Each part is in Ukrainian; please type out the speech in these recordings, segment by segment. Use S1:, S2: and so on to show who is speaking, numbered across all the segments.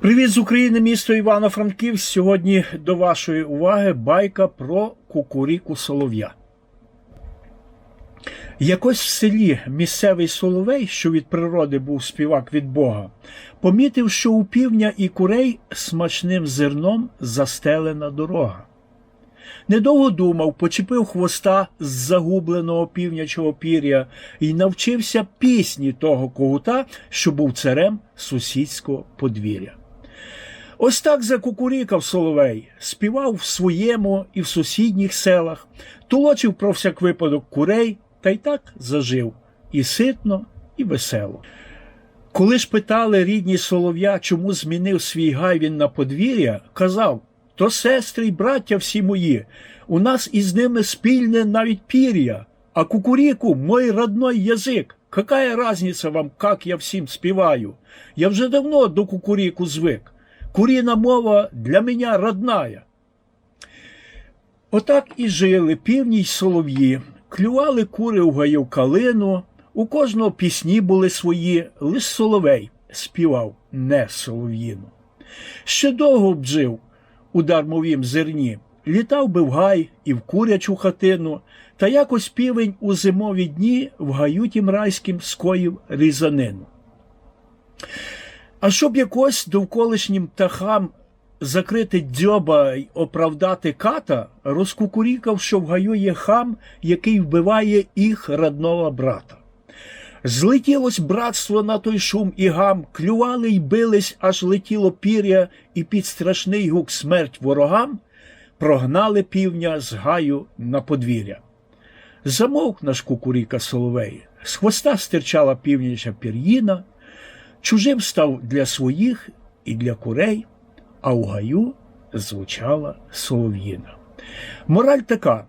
S1: Привіт з України, місто Івано-Франківськ. Сьогодні до вашої уваги байка про кукуріку солов'я. Якось в селі місцевий соловей, що від природи був співак від Бога, помітив, що у півня і курей смачним зерном застелена дорога. Недовго думав, почепив хвоста з загубленого півнячого пір'я і навчився пісні того когута, що був царем сусідського подвір'я. Ось так закукурікав Соловей, співав в своєму і в сусідніх селах, толочив про всяк випадок курей та й так зажив і ситно, і весело. Коли ж питали рідні солов'я, чому змінив свій гай він на подвір'я, казав то сестри й браття всі мої, у нас із ними спільне навіть пір'я, а кукуріку мой родной язик. Какая разница вам, как я всім співаю? Я вже давно до кукуріку звик. Куріна мова для мене родная. Отак і жили півні й солов'ї, клювали кури у гаю калину, у кожного пісні були свої, лиш соловей співав не солов'їну. Ще довго б жив у дармовім зерні, літав би в гай і в курячу хатину, та якось півень у зимові дні в гаю тім скоїв різанину. А щоб якось довколишнім птахам закрити дзьоба й оправдати ката, розкукурікав, що в гаю є хам, який вбиває їх родного брата. Злетілось братство на той шум і гам, клювали й бились, аж летіло пір'я, і під страшний гук смерть ворогам прогнали півня з гаю на подвір'я. Замовк наш кукуріка соловей, з хвоста стирчала північа пір'їна, чужим став для своїх і для курей, а у гаю звучала солов'їна. Мораль така: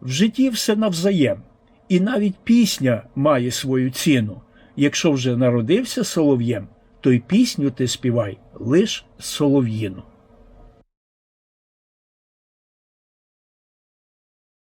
S1: в житті все навзаєм, і навіть пісня має свою ціну. Якщо вже народився солов'єм, то й пісню ти співай лиш солов'їну.